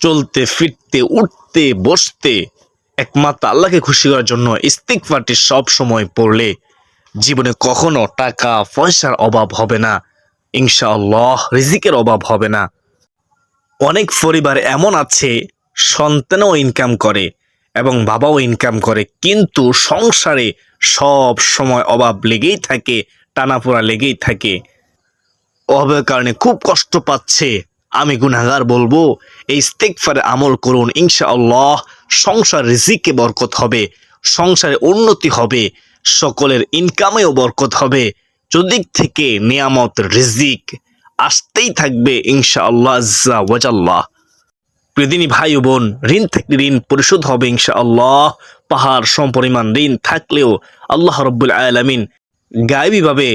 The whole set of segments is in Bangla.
চলতে, ফিরতে, উঠতে, বসতে একমাত্র আল্লাহকে খুশি করার জন্য ইস্তিকফারটি সব সময় পড়লে জীবনে কখনো টাকা পয়সার অভাব হবে না, ইনশাআল্লাহ রিজিকের অভাব হবে না। অনেক পরিবার এমন আছে, সন্তানও ইনকাম করে এবং বাবাও ইনকাম করে, কিন্তু সংসারে সব সময় অভাব লেগেই থাকে, টানাপোড়া লেগেই থাকে। অভাবের কারণে খুব কষ্ট পাচ্ছে আমি গুনাগার বলব, এই ইস্তেকফারে আমল করুন, ইনশাআল্লাহ সংসার রিজিকে বরকত হবে, সংসারে উন্নতি হবে, সকলের ইনকামেও বরকত হবে, চতুর্দিক থেকে নিয়ামত, রিজিক আসতেই থাকবে, ইনশাআল্লাহ ওয়াজাল্লাহ প্রিয়দিনী ভাই বোন, ঋণ থেকে ঋণ পরিশোধ হবে, ইনশাআল্লাহ। পাহাড় সমপরিমাণ ঋণ থাকলেও আল্লাহ রব্বুল আলামিন গায়েবীভাবে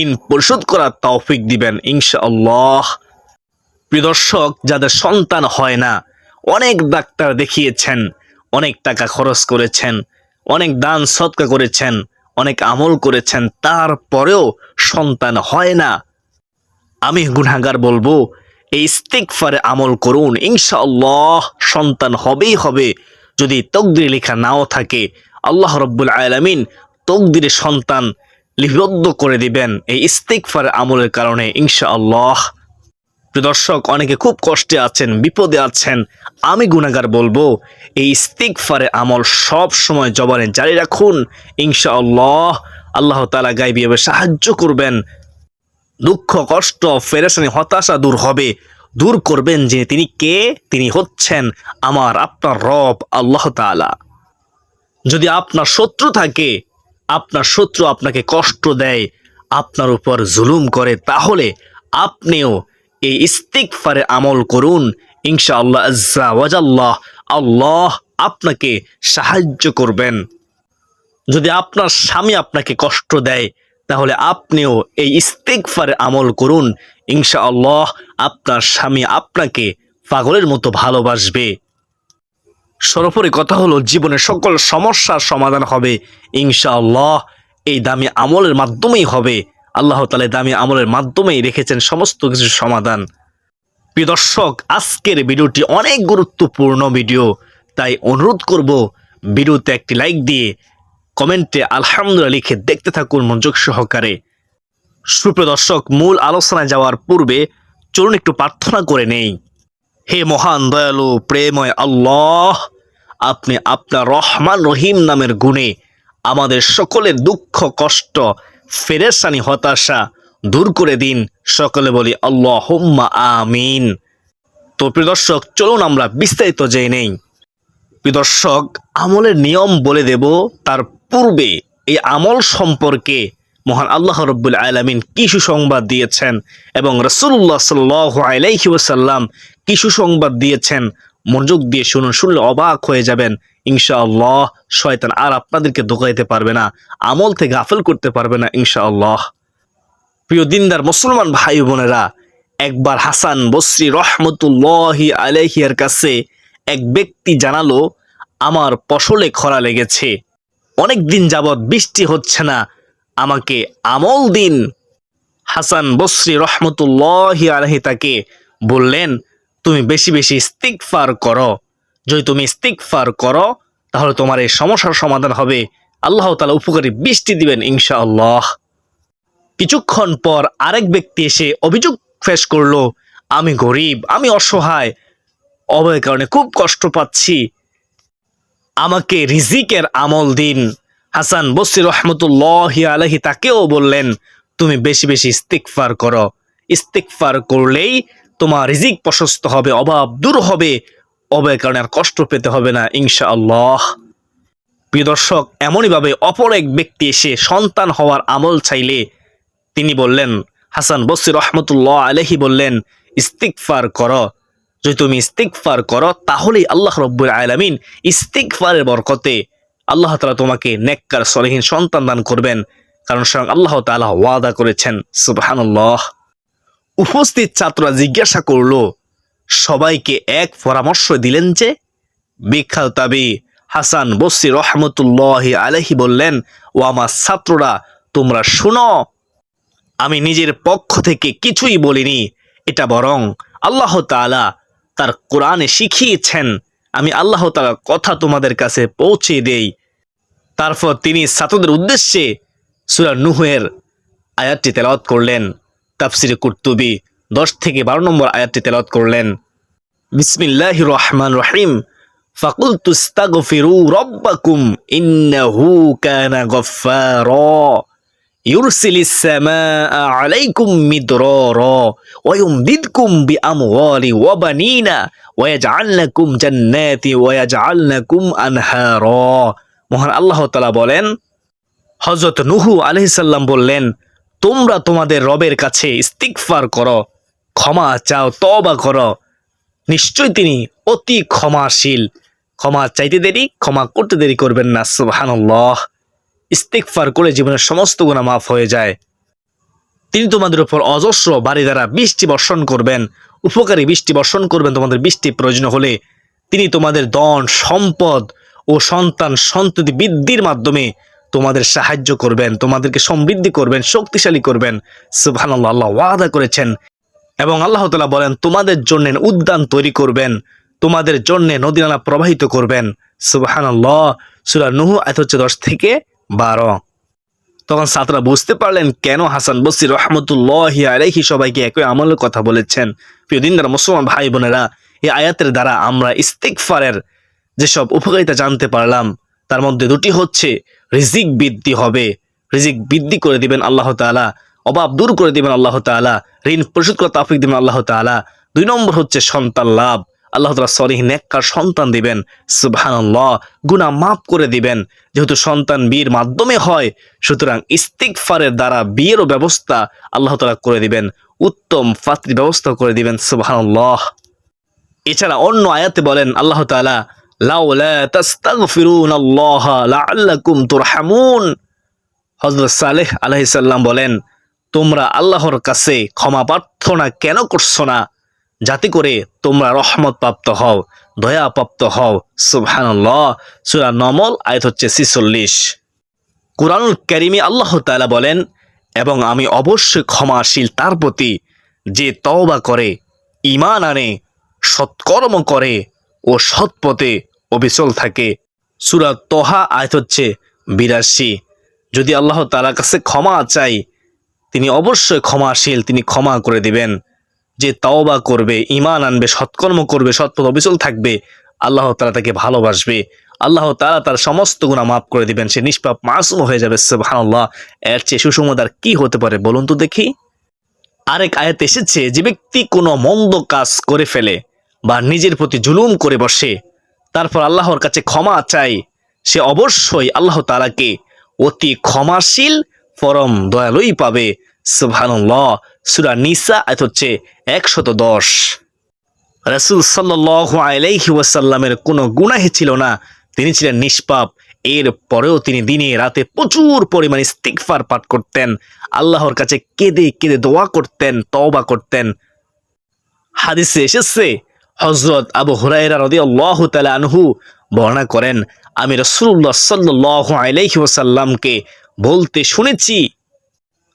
ঋণ পরিশোধ করার তৌফিক দিবেন, ইনশাআল্লাহ। প্রিয় দর্শক যাদের সন্তান হয় না, অনেক ডাক্তার দেখিয়েছেন, অনেক টাকা খরচ করেছেন, অনেক দান সৎকা করেছেন, অনেক আমল করেছেন, তারপরেও সন্তান হয় না। আমি গুনাগার বলব, এই ইস্তিকফারে আমল করুন, ইনশাআল্লাহ সন্তান হবেই হবে। যদি তকদিরে লেখা নাও থাকে, আল্লাহ রব্বুল আলামিন তকদিরে সন্তান লিপিবদ্ধ করে দিবেন, এই ইস্তিকফার আমলের কারণে, ইনশাআল্লাহ। দর্শক, অনেকে খুব কষ্টে আছেন, বিপদে আছেন। আমি গুনাগার বলব, এই ইস্তিকফারে আমল সব সময় জবানে জারি রাখুন। ইনশাআল্লাহ আল্লাহ আল্লাহ তালা গাইবিভাবে সাহায্য করবেন। দুঃখ, কষ্ট, ফেরেশানি, হতাশা দূর হবে। দূর করবেন যে তিনি কে, তিনি হচ্ছেন আমার, আপনার রব আল্লাহ তাআলা। যদি আপনার শত্রু থাকে, আপনার শত্রু আপনাকে কষ্ট দেয়, আপনার উপর জুলুম করে, তাহলে আপনিও এই ইস্তিকফারে আমল করুন। ইনশাআল্লাহ আজ্জা ওয়াজাল্লাহ, আল্লাহ আপনাকে সাহায্য করবেন। যদি আপনার স্বামী আপনাকে কষ্ট দেয়, তাহলে আপনিও এই ইস্তেকফারে আমল করুন। ইনশাআল্লাহ আপনার স্বামী আপনাকে পাগলের মতো ভালোবাসবে। সর্বোপরি কথা হলো জীবনের সকল সমস্যার সমাধান হবে। ইনশাআল্লাহ এই দামি আমলের মাধ্যমেই হবে। আল্লাহ তালে দামি আমলের মাধ্যমেই রেখেছেন সমস্ত কিছুর সমাধান। প্রিয় দর্শক, আজকের ভিডিওটি অনেক গুরুত্বপূর্ণ ভিডিও, তাই অনুরোধ করব ভিডিওতে একটি লাইক দিয়ে কমেন্টে আলহামদুলিল্লাহ লিখে দেখতে থাকুন মনোযোগ সহকারে। সুপ্রিয় দর্শক, মূল আলোচনায় যাওয়ার পূর্বে চলুন একটু প্রার্থনা করে নেই। হে মহান, দয়ালু, প্রেময় আল্লাহ, আপনি আপনার রহমান রহিম নামের গুণে আমাদের সকলের দুঃখ, কষ্ট ফেরেশানি হতাশা দূর করে দিন। সকলে বলি আল্লাহ আমিন। তো প্রিয় দর্শক, চলুন আমরা বিস্তারিত জেনে নেই। প্রিয় দর্শক, আমলের নিয়ম বলে দেব, তার পূর্বে এই আমল সম্পর্কে মহান আল্লাহ রব্বুল আলমিন কি সুসংবাদ দিয়েছেন এবং রসুল্লাহ সাল্লাহ আলাইহি ওসাল্লাম সুসংবাদ দিয়েছেন, মনোযোগ দিয়ে শুনুন, শুনলে অবাক হয়ে যাবেন। ইনশাআল্লাহ শয়তান আর আপনাদেরকে ধোকা দিতে পারবে না, আমল থেকে গাফেল করতে পারবে না ইনশাআল্লাহ। প্রিয় দিনদার মুসলমান ভাই বোনেরা, একবার হাসান বসরি রহমতুল্লাহি আলাইহিয়ার কাছে এক ব্যক্তি জানালো, আমার ফসলে খরা লেগেছে, অনেক দিন যাবৎ বৃষ্টি হচ্ছে না, আমাকে আমল দিন। হাসান বসরি রহমতুল্লাহি আলহি তাকে বললেন, তুমি বেশি বেশি ইস্তিকফার করো। যদি তুমি ইস্তিকফার করো, তাহলে তোমার এই সমস্যার সমাধান হবে। আল্লাহ তালা উপকারী বৃষ্টি দিবেন, ইনশাআল্লাহ। কিছুক্ষণ পর আরেক ব্যক্তি এসে অভিযোগ ফেস করল, আমি গরিব, আমি অসহায়। অভয়ের কারণে খুব কষ্ট পাচ্ছি। আমাকে রিজিকের আমল দিন। হাসান বসির রহমতুল্লাহ আলহি তাকেও বললেন, তুমি বেশি বেশি ইস্তিকফার করো। ইস্তিকফার করলেই তোমার রিজিক প্রশস্ত হবে, অভাব দূর হবে। অভয়ের কারণে আর কষ্ট পেতে হবে না, ইনশাআল্লাহ। প্রিয় দর্শক, এমনইভাবে অপর এক ব্যক্তি এসে সন্তান হওয়ার আমল চাইলে তিনি বললেন, হাসান বসির রহমতুল্লাহ আলহি বললেন ইস্তিকফার কর। যদি তুমি ইস্তিকফার করো, তাহলেই আল্লাহ রব্বুল আলমিন ইস্তিকফারের বরকতে আল্লাহ তালা তোমাকে নেককার, সলহীন সন্তান দান করবেন। কারণ স্বয়ং আল্লাহ তালা ওয়াদা করেছেন, সুবাহানুল্লাহ। উপস্থিত ছাত্ররা জিজ্ঞাসা করল সবাইকে এক পরামর্শ দিলেন যে, বিখ্যাত তাবি হাসান বসি রহমতুল্লাহ আলহি বললেন, ও আমার ছাত্ররা, তোমরা শুনো। আমি নিজের পক্ষ থেকে কিছুই বলিনি, এটা বরং আল্লাহ তাআলা তার কোরআনে শিখিয়েছেন। আমি আল্লাহ তাআলার কথা তোমাদের কাছে পৌঁছে দেই। তারপর তিনি ছাত্রদের উদ্দেশ্যে সূরা নুহের আয়াতটি তেলাওয়াত করলেন। তাফসিরে কুর্তুবি দশ থেকে বারো নম্বর আয়াতটি তেলাওয়াত করলেন বিসমিল্লাহ রহমান রহিম فقلت استغفروا ربكم إنه كان غفارا يرسل السماء عليكم مدرارا ويمددكم بأموال وبنين ويجعل لكم جنات ويجعل لكم أنهارا মহান আল্লাহ তালা বলেন হজরত নুহু আলহিসাল্লাম বললেন তোমরা তোমাদের রবের কাছে ইস্তিকফার করো ক্ষমা চাও তবা করো। নিশ্চয় তিনি অতি ক্ষমাশীল। ক্ষমা চাইতে দেরি, ক্ষমা করতে দেরি করবেন না, সুবহানাল্লাহ। ইস্তিকফার করে জীবনের সমস্ত গুণা মাফ হয়ে যায়। তিনি তোমাদের উপর অজস্র বাড়ি দ্বারা বৃষ্টি বর্ষণ করবেন, উপকারী বৃষ্টি বর্ষণ করবেন, তোমাদের বৃষ্টি প্রয়োজন হলে তিনি তোমাদের দন সম্পদ ও সন্তান সন্ততি বৃদ্ধির মাধ্যমে তোমাদের সাহায্য করবেন, তোমাদেরকে সমৃদ্ধি করবেন, শক্তিশালী করবেন। সুবহানাল্লাহ, আল্লাহ ওয়াদা করেছেন। এবং আল্লাহ তালা বলেন, তোমাদের জন্য উদ্যান তৈরি করবেন, তোমাদের জন্য নদী নালা প্রবাহিত করবেন। সুবহানাল্লাহ, সুরা নুহু, আয়াত হচ্ছে দশ থেকে বারো। তখন ছাত্ররা বুঝতে পারলেন কেন হাসান বসির রহমতুল্লাহ আলাইহি সবাইকে একই আমলের কথা বলেছেন। প্রিয় দিনদার মুসলমান ভাই বোনেরা, এই আয়াতের দ্বারা আমরা ইস্তিকফারের যেসব উপকারিতা জানতে পারলাম, তার মধ্যে দুটি হচ্ছে, রিজিক বৃদ্ধি হবে। রিজিক বৃদ্ধি করে দিবেন আল্লাহ তাআলা। অভাব দূর করে দিবেন আল্লাহ তাআলা, ঋণ পরিশোধ করে তাফিক দিবেন আল্লাহ তাআলা। দুই নম্বর হচ্ছে সন্তান লাভ। আল্লাহ তাআলা সরিহ নেককার সন্তান দিবেন। সুবহানাল্লাহ, গুনাহ মাফ করে দিবেন। যেহেতু সন্তান বিয়ের মাধ্যমে হয়, সুতরাং ইস্তিকফারের দ্বারা বিয়েরও ব্যবস্থা আল্লাহ তালা করে দিবেন। উত্তম পাত্রী ব্যবস্থা করে দিবেন, সুবহানাল্লাহ। এছাড়া অন্য আয়াতে বলেন, আল্লাহ লাআল্লাকুম তুরহামুন। হযরত সালেহ আলাইহিস সালাম বলেন তোমরা আল্লাহর কাছে ক্ষমা প্রার্থনা কেন করছ না? যাতে করে তোমরা রহমত প্রাপ্ত হও, দয়া প্রাপ্ত হও। সুবহানাল্লাহ। সূরা নমল, আয়াত হচ্ছে 46 কুরআনুল কারীমে আল্লাহ তাআলা বলেন, এবং আমি অবশ্যই ক্ষমাশীল তার প্রতি যে তওবা করে ইমান আনে, সৎকর্ম করে ও সৎপথে অবিচল থাকে। সুরা তোহা, আয়াত হচ্ছে বিরাশি। যদি আল্লাহ তাআলার কাছে ক্ষমা চাই তিনি অবশ্যই ক্ষমাশীল, তিনি ক্ষমা করে দিবেন। যে তাওবা করবে ইমান আনবে, সৎকর্ম করবে, সৎপথ অবিচল থাকবে, আল্লাহ তাআলা তাকে ভালোবাসবে। আল্লাহ তাআলা তার সমস্ত গুণা মাফ করে দিবেন, সে নিষ্পাপ, মাসুম হয়ে যাবে, সুবহানাল্লাহ। এর চেয়ে সুসমাদার কি হতে পারে বলুন তো দেখি? আরেক আয়াত এসেছে, যে ব্যক্তি কোনো মন্দ কাজ করে ফেলে বা নিজের প্রতি জুলুম করে বসে, তারপর আল্লাহর কাছে ক্ষমা চাই সে অবশ্যই আল্লাহ তাআলাকে অতি ক্ষমাশীল পরম দয়ালুই পাবে। সুবহানাল্লাহ। সূরা নিসা, আয়াত হচ্ছে একশত দশ রাসূল আলাইহি ওয়াসাল্লামের কোনো গুনাহে ছিল না। তিনি ছিলেন নিষ্পাপ। এর পরেও তিনি দিনে রাতে প্রচুর পরিমাণে ইস্তিগফার পাঠ করতেন। আল্লাহর কাছে কেঁদে কেঁদে দোয়া করতেন, তওবা করতেন। হাদিসে এসেছে হজরত আবু হুরাইরা রাদিয়াল্লাহু তাআলা আনহু বর্ণনা করেন, আমি রাসূলুল্লাহ সাল্লাল্লাহু আলাইহি ওয়াসাল্লামকে বলতে শুনেছি।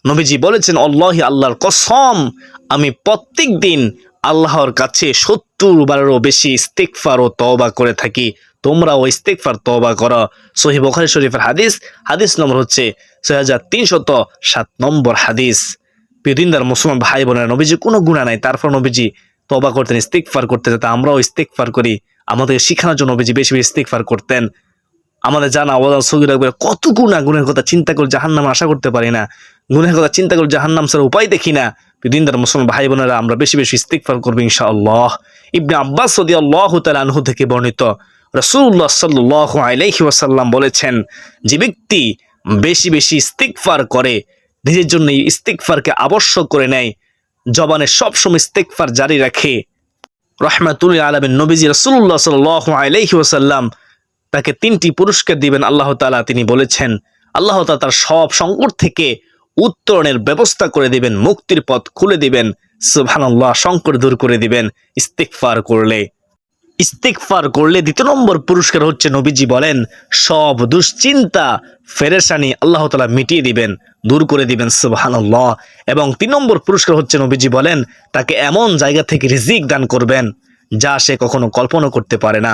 নবীজি বলেছেন, আল্লাহি আল্লাহর কসম, আমি প্রত্যেক দিন আল্লাহর কাছে সত্তর বারেরও বেশি ইস্তেকফার ও তওবা করে থাকি। তোমরাও ইস্তেকফার তওবা করো। সহি বখারি শরীফের হাদিস। হাদিস নম্বর হচ্ছে ছয় হাজার তিনশত সাত নম্বর হাদিস। প্রিয়দিনদার মুসলমান ভাই বোনেরা, নবীজি কোনো গুণা নাই। তারপর নবীজি তবা করতেন ইস্তেকফার করতে যাতে আমরাও ইস্তেকফার করি। আমাদের শিখানোর জন্য নবীজি বেশি বেশি ইস্তেকফার করতেন। আমাদের জানা অবদান সগির একবার কত গুণা গুণের কথা চিন্তা করে জাহান্নাম আশা করতে পারি না। গুণের কথা চিন্তা করে জাহান্নাম স্যার উপায় দেখি না। দিনদার মুসলমান ভাই বোনেরা, আমরা বেশি বেশি ইস্তিকফার করব ইনশাআল্লাহ। ইবনে আব্বাস সদি আল্লাহ আনহু থেকে বর্ণিত রসুল্লাহ সাল্লাহ আলাইহি ওয়াসাল্লাম বলেছেন, যে ব্যক্তি বেশি বেশি ইস্তিকফার করে, নিজের জন্য এই ইস্তিকফারকে আবশ্যক করে নেয়, জবানে সবসময় ইস্তিকফার জারি রাখে। রহমাতুল্লাহ আলমের নবীজি রসুল্লাহ সাল্লাহ আলাইহি ওয়াসাল্লাম তাকে তিনটি পুরস্কার দিবেন, আল্লাহ তালা তিনি বলেছেন, আল্লাহ তালা তার সব সংকট থেকে উত্তরণের ব্যবস্থা করে দিবেন, মুক্তির পথ খুলে দিবেন, সুবহানাল্লাহ, সংকট দূর করে দিবেন ইস্তিকফার করলে। ইস্তিকফার করলে দ্বিতীয় নম্বর পুরস্কার হচ্ছে নবীজি বলেন, সব দুশ্চিন্তা, ফেরেশানি আল্লাহ তালা মিটিয়ে দিবেন, দূর করে দিবেন, সুবহানাল্লাহ। এবং তিন নম্বর পুরস্কার হচ্ছে নবীজি বলেন, তাকে এমন জায়গা থেকে রিজিক দান করবেন যা সে কখনো কল্পনা করতে পারে না।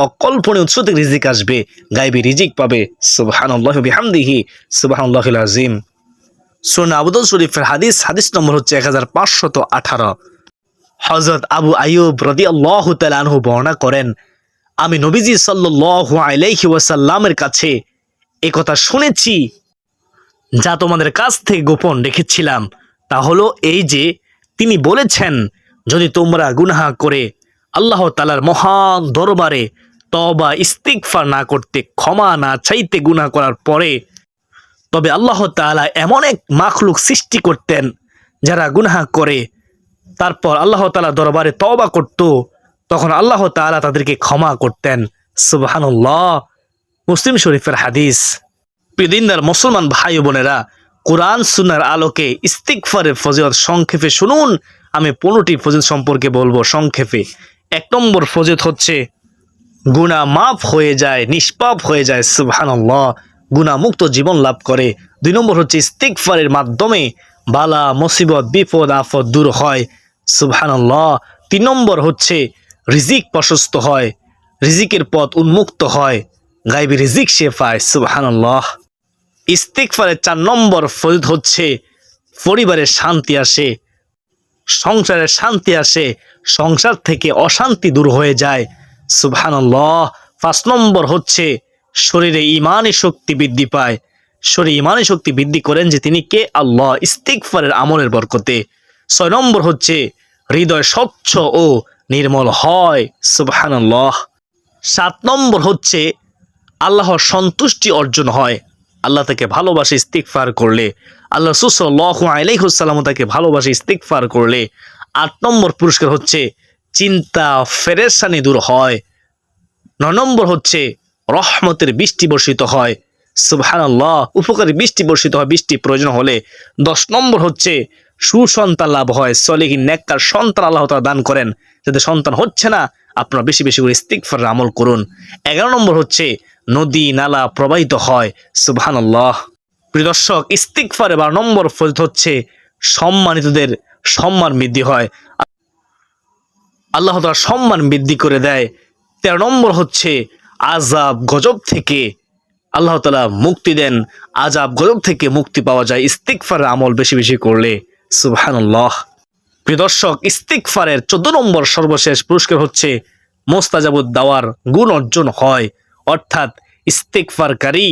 অকল্পনীয় উৎস থেকে রিজিক আসবে গাইবি রিজিক পাবে। সুবহানাল্লাহি বিহামদিহি আজিম সুন আবুদুল শরীফের হাদিস হাদিস নম্বর হচ্ছে এক হাজার পাঁচশত আঠারো। হজরত আবু আয়ুব রদি আল্লাহ তালানহু বর্ণনা করেন, আমি নবীজি সাল্লু আলাইহি ওয়াসাল্লামের কাছে এ কথা শুনেছি, যা তোমাদের কাছ থেকে গোপন রেখেছিলাম। তা হলো এই যে, তিনি বলেছেন, যদি তোমরা গুনাহা করে আল্লাহ তালার মহান দরবারে তবা ইস্তিকফা না করতে, ক্ষমা না চাইতে গুনাহ করার পরে তবে আল্লাহ তাআলা এমন এক মাখলুক সৃষ্টি করতেন যারা গুনাহা করে। তারপর আল্লাহ তালা দরবারে তওবা করত, তখন আল্লাহ তাআলা তাদেরকে ক্ষমা করতেন। সুবহানাল্লাহ। মুসলিম শরীফের হাদিস। প্রিদিনদার মুসলমান ভাই বোনেরা, কোরআন সুনার আলোকে ইস্তিকফারের ফজিলত সংক্ষেপে শুনুন। আমি পনেরোটি ফজিলত সম্পর্কে বলব সংক্ষেপে। এক নম্বর ফজিলত হচ্ছে গুণা মাফ হয়ে যায়, নিষ্পাপ হয়ে যায়, সুবহানাল্লাহ। গুণামুক্ত জীবন লাভ করে। দুই নম্বর হচ্ছে ইস্তিকফারের মাধ্যমে বালা, মুসিবত, বিপদ আফদ দূর হয়, সুবহানাল্লাহ। তিন নম্বর হচ্ছে রিজিক প্রশস্ত হয়, রিজিকের পথ উন্মুক্ত হয় গাইবি রিজিক সে পায়, সুবহানাল্লাহ। ইস্তিকফারের চার নম্বর ফজিলত হচ্ছে পরিবারের শান্তি আসে সংসারে শান্তি আসে, সংসার থেকে অশান্তি দূর হয়ে যায়। সুবহানাল্লাহ, পাঁচ নম্বর হচ্ছে শরীরে ইমানি শক্তি বৃদ্ধি পায়। শরীরে ইমানি শক্তি বৃদ্ধি করেন যে তিনি কে? আল্লাহ ইস্তিকফারের আমলের বরকতে। ছয় নম্বর হচ্ছে হৃদয় স্বচ্ছ ও নির্মল হয়। সুবহানাল্লাহ। সাত নম্বর হচ্ছে আল্লাহর সন্তুষ্টি অর্জন হয়। আল্লাহ তাকে ভালোবাসে ইস্তিকফার করলে। আল্লাহ আলাইহুসাল্লাম তাকে ভালোবাসে ইস্তিকফার করলে। আট নম্বর পুরস্কার হচ্ছে, চিন্তা ফেরেসানি দূর হয়। নয় নম্বর হচ্ছে, রহমতের বৃষ্টি বর্ষিত হয়। সুবহানাল্লাহ, উপকারী বৃষ্টি বর্ষিত হয় বৃষ্টি প্রয়োজন হলে। দশ নম্বর হচ্ছে, সুসন্তান লাভ হয়, সলিহীন নেককার সন্তান আল্লাহ তাআলা দান করেন। যাতে সন্তান হচ্ছে না, আপনারা বেশি বেশি করে ইস্তিকফার আমল করুন। এগারো নম্বর হচ্ছে নদী, নালা প্রবাহিত হয়। সুবহানাল্লাহ। প্রিয় দর্শক ইস্তিকফারে বারো নম্বর ফজিলত হচ্ছে, সম্মানিতদের সম্মান বৃদ্ধি হয়। আল্লাহ তাআলা সম্মান বৃদ্ধি করে দেয়। তেরো নম্বর হচ্ছে আজাব গজব থেকে আল্লাহ তালা মুক্তি দেন। আজাব গজব থেকে মুক্তি পাওয়া যায়। ইস্তিকফারের আমল বেশি বেশি করলে। সুবহানাল্লাহ। প্রিয় দর্শক ইস্তিকফারের চোদ্দ নম্বর সর্বশেষ পুরস্কার হচ্ছে মোস্তাজাবুদ দাওয়ার গুণ অর্জন হয়। অর্থাৎ ইস্তিকফারকারী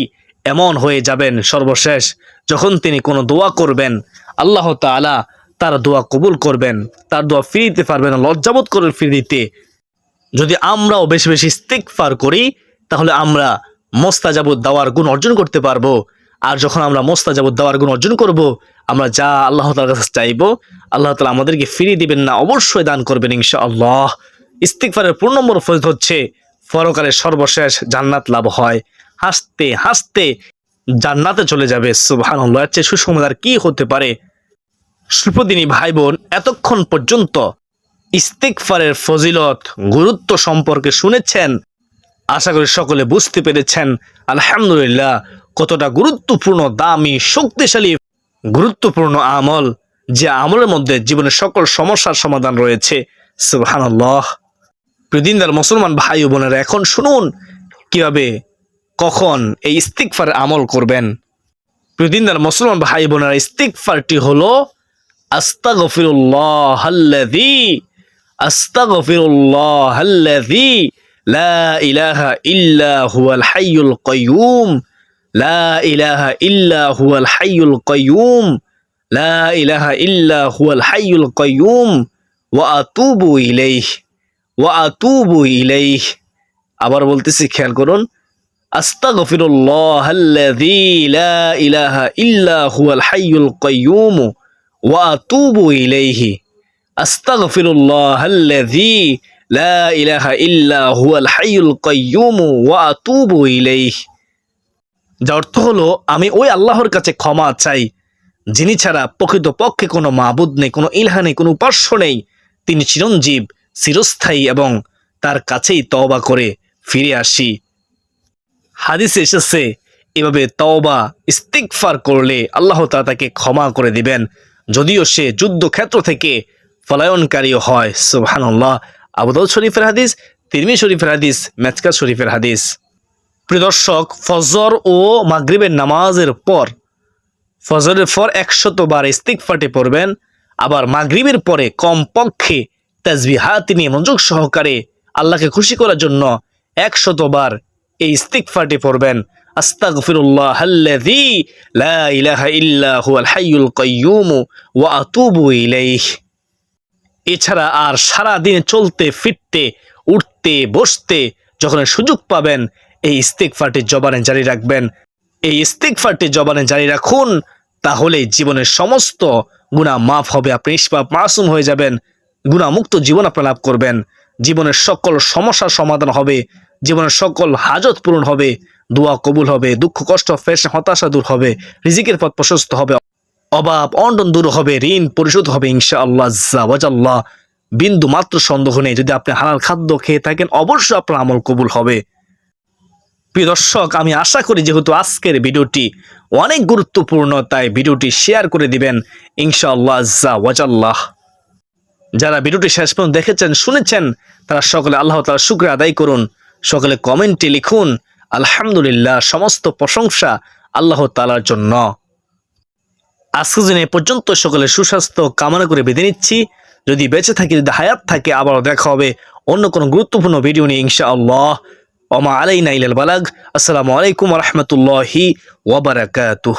এমন হয়ে যাবেন সর্বশেষ। যখন তিনি কোনো দোয়া করবেন, আল্লাহ তাআলা তার দোয়া কবুল করবেন, তার দোয়া ফিরে দিতে পারবেন, লজ্জাবোধ করে ফিরে দিতে যদি আমরাও বেশি বেশি ইস্তিকফার করি, তাহলে আমরা মোস্তাজাবুদ দাওয়ার গুণ অর্জন করতে পারব। আর যখন আমরা মোস্তাজাবুদ দাওয়ার গুণ অর্জন করব, আমরা যা আল্লাহ তালার কাছে চাইব, আল্লাহ তালা আমাদেরকে ফিরিয়ে দিবেন না, অবশ্যই দান করবেন ইনশা আল্লাহ ইস্তিকফারের পূর্ণ নম্বর ফজিলত হচ্ছে পরকালের সর্বশেষ জান্নাত লাভ হয়। হাসতে হাসতে জান্নাতে চলে যাবে সুবহান আল্লাহ চেয়ে সুসমাদার কি হতে পারে? সুপ্রদিনী ভাই বোন এতক্ষণ পর্যন্ত ইস্তিকফারের ফজিলত, গুরুত্ব সম্পর্কে শুনেছেন? আশা করি সকলে বুঝতে পেরেছেন। আলহামদুলিল্লাহ, কতটা গুরুত্বপূর্ণ, দামি, শক্তিশালী, গুরুত্বপূর্ণ আমল, যে আমলের মধ্যে জীবনের সকল সমস্যার সমাধান রয়েছে। সুবহানাল্লাহ। প্রদিনদার মুসলমান ভাই বোনেরা, এখন শুনুন কীভাবে, কখন এই ইস্তিকফারের আমল করবেন। প্রদিনদার মুসলমান ভাই বোনেরা ইস্তিকফারটি হলো আস্তাগফিরুল্লাহ আল্লাযী আস্তাগফিরুল্লাহ আল্লাযী লা ইলাহা ইল্লা হুয়াল হাইয়ুল কাইয়ুম, লা ইলাহা ইল্লা হুয়াল হাইয়ুল কাইয়ুম, লা ইলাহা ইল্লা হুয়াল হাইয়ুল কাইয়ুম, ওয়া আতুবু ইলাইহি। ওয়া আতুবু ইলাইহি। আবার বলতেছি, খেয়াল করুন, আস্তাগফিরুল্লাহ আল্লাযী লা ইলাহা ইল্লা হুয়াল হাইয়ুল কাইয়ুম ওয়া আতুবু ইলাইহি। আস্তাগফিরুল্লাহ আল্লাযী লা ইলাহা ইল্লা হুয়াল হাইয়ুল কাইয়ুম ওয়া আতুবু ইলাইহি। যার অর্থ হলো, আমি ওই আল্লাহর কাছে ক্ষমা চাই, যিনি ছাড়া প্রকৃত পক্ষে কোনো মাবুদ নেই, কোনো ইলহা নেই, কোনো উপাস্য নেই, তিনি চিরঞ্জীব। চিরস্থায়ী এবং তার কাছেই তওবা করে ফিরে আসি। হাদিসে এসেছে, এভাবে তওবা ইস্তিকফার করলে আল্লাহ তাআলা তাকে ক্ষমা করে দিবেন। যদিও সে যুদ্ধক্ষেত্র থেকে পলায়নকারীও হয়, সুবহানাল্লাহ। আবুদাউদ শরীফের হাদিস তিরমি শরীফের হাদিস মেচকা শরীফের হাদিস। প্রিয় দর্শক, ফজর ও মাগরিবের নামাজের পর, ফজরের পর একশত বার ইস্তিকফাটে পড়বেন, আবার মাগরিবের পরে কমপক্ষে তাজবিহাত নিয়ে মনোযোগ সহকারে আল্লাহকে খুশি করার জন্য একশত বার এই ইস্তিকফাটে পড়বেন। আস্তাগফিরুল্লাহ আল্লাযী লা ইলাহা ইল্লা হুয়াল হাইয়ুল কাইয়্যুম ওয়া আতুবু ইলাইহি। এছাড়া আর সারা দিন চলতে, ফিরতে, উঠতে, বসতে যখন সুযোগ পাবেন, এই ইস্তিকফারটি জবানে জারি রাখবেন। এই ইস্তিকফারটি জবানে জারি রাখুন তাহলে জীবনের সমস্ত গুণা মাফ হবে, আপনি নিষ্পাপ, মাসুম হয়ে যাবেন। গুণামুক্ত জীবন আপনি লাভ করবেন। জীবনের সকল সমস্যার সমাধান হবে। জীবনের সকল হাজত পূরণ হবে। দোয়া কবুল হবে। দুঃখ, কষ্ট ফেস হতাশা দূর হবে। রিজিকের পথ প্রশস্ত হবে। অভাব, অন্টন দূর হবে। ঋণ পরিশোধ হবে ইনশা আল্লাহ জাওয়াজাল্লাহ। বিন্দু মাত্র সন্দেহ নেই। যদি আপনি হালাল খাদ্য খেয়ে থাকেন, অবশ্যই আপনার আমল কবুল হবে। প্রিয় দর্শক, আমি আশা করি যেহেতু আজকের ভিডিওটি অনেক গুরুত্বপূর্ণ, তাই ভিডিওটি শেয়ার করে দিবেন। ইনশাআল্লাহ, জাওয়াজাল্লাহ। যারা ভিডিওটি শেষ পর্যন্ত দেখেছেন, শুনেছেন, তারা সকলে আল্লাহ তাআলার শুক্র আদায় করুন। সকলে কমেন্টে লিখুন, আলহামদুলিল্লাহ, সমস্ত প্রশংসা আল্লাহ তাআলার জন্য। আজকের দিন এ পর্যন্ত সকলের সুস্বাস্থ্য কামনা করে বেঁধে নিচ্ছি। যদি বেঁচে থাকি, যদি হায়াত থাকে, আবারও দেখা হবে অন্য কোনো গুরুত্বপূর্ণ ভিডিও নিয়ে, ইনশাআল্লাহ। ওমা আলাইনা ইলাল বালাগ। আসসালামু আলাইকুম রহমতুল্লাহি ওয়াবারাকাতুহ